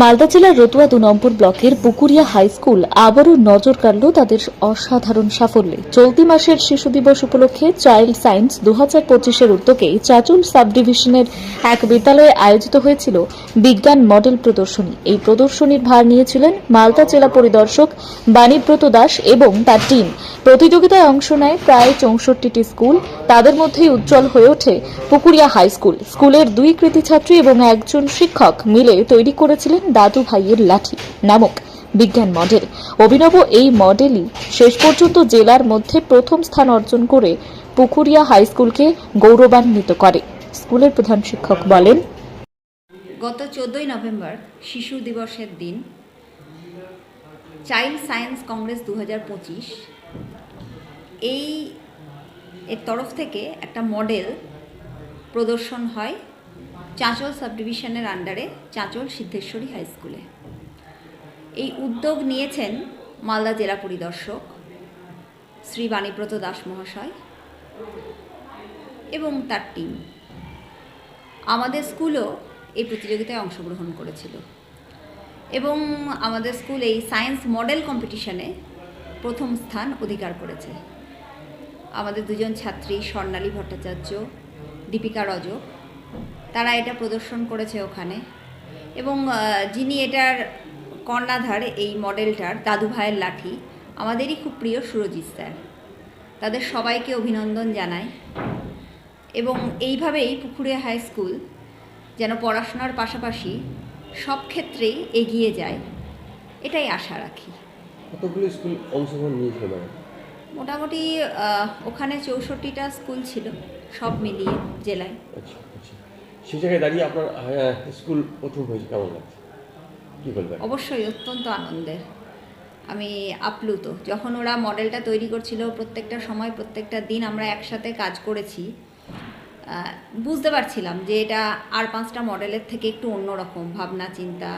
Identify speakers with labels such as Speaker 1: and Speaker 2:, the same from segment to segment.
Speaker 1: মালদা জেলার রতুয়া দু নম্বর ব্লকের পুকুরিয়া হাই স্কুল আবারও নজর কাড়ল তাদের অসাধারণ সাফল্যে। চলতি মাসের শিশু দিবস উপলক্ষে চাইল্ড সায়েন্স দু হাজার পঁচিশের উদ্যোগে চাচুল সাব ডিভিশনের এক বিদ্যালয়ে আয়োজিত হয়েছিল বিজ্ঞান মডেল প্রদর্শনী। এই প্রদর্শনীর ভার নিয়েছিলেন মালদা জেলা পরিদর্শক বাণীব্রত দাস এবং তার টিম। প্রতিযোগিতায় অংশ নেয় প্রায় চৌষট্টিটি স্কুল। তাদের মধ্যেই উজ্জ্বল হয়ে ওঠে পুকুরিয়া হাই স্কুল। স্কুলের দুই কৃতি ছাত্রী এবং একজন শিক্ষক মিলে তৈরি করেছিলেন দাদু ভাইয়ের লাঠি। নামক বিজ্ঞান মডেল। অভিনব এই মডেলই শেষ পর্যন্ত জেলার মধ্যে প্রথম স্থান অর্জন করে পুকুরিয়া হাই স্কুলকে গৌরবান্বিত করে। স্কুলের প্রধান শিক্ষক বলেন,
Speaker 2: গত চোদ্দই নভেম্বর শিশু দিবসের দিন চাইল্ড সায়েন্স কংগ্রেস দু হাজার পঁচিশ এই এর তরফ থেকে একটা মডেল প্রদর্শন হয় চাঁচল সাব ডিভিশনের আন্ডারে চাঁচল সিদ্ধেশ্বরী হাই স্কুলে। এই উদ্যোগ নিয়েছেন মালদা জেলা পরিদর্শক শ্রী বাণীব্রত দাস মহাশয় এবং তার টিম। আমাদের স্কুলও এই প্রতিযোগিতায় অংশগ্রহণ করেছিল এবং আমাদের স্কুল এই সায়েন্স মডেল কম্পিটিশনে প্রথম স্থান অধিকার করেছে। আমাদের দুজন ছাত্রী স্বর্ণালী ভট্টাচার্য, দীপিকা রজক তারা এটা প্রদর্শন করেছে ওখানে। এবং যিনি এটার কর্ণাধার এই মডেলটার দাদু ভাইয়ের লাঠি আমাদেরই খুব প্রিয় সুরজিৎ স্যার। তাদের সবাইকে অভিনন্দন জানাই। এবং এইভাবেই পুকুরে হাই স্কুল যেন পড়াশোনার পাশাপাশি সব ক্ষেত্রেই এগিয়ে যায় এটাই আশা রাখি।
Speaker 3: কতগুলো স্কুল অংশগ্রহণ নিয়েছিল
Speaker 2: মোটামুটি ওখানে চৌষট্টিটা স্কুল ছিল সব মিলিয়ে জেলায়।
Speaker 3: আচ্ছা। জায়গায় দাঁড়িয়ে আপনার স্কুল প্রথম হয়েছে, কেমন লাগছে? বলবেন?
Speaker 2: অবশ্যই অত্যন্ত আনন্দের। আমি আপ্লুত। যখন ওরা মডেলটা তৈরি করছিল, প্রত্যেকটা সময়, প্রত্যেকটা দিন আমরা একসাথে কাজ করেছি বুঝতে পারছিলাম যে এটা আর পাঁচটা মডেলের থেকে একটু অন্যরকম ভাবনা, চিন্তা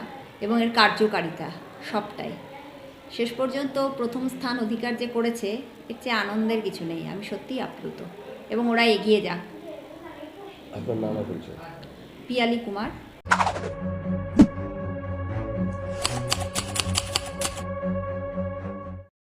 Speaker 2: এবং এর কার্যকারিতা, সবটাই। শেষ পর্যন্ত প্রথম স্থান অধিকার যে করেছে, এর চেয়ে আনন্দের কিছু নেই। আমি সত্যিই আপ্লুত এবং ওরা এগিয়ে যাক।
Speaker 3: আপনার নাম পরিচয়?
Speaker 2: পিয়ালি কুমার।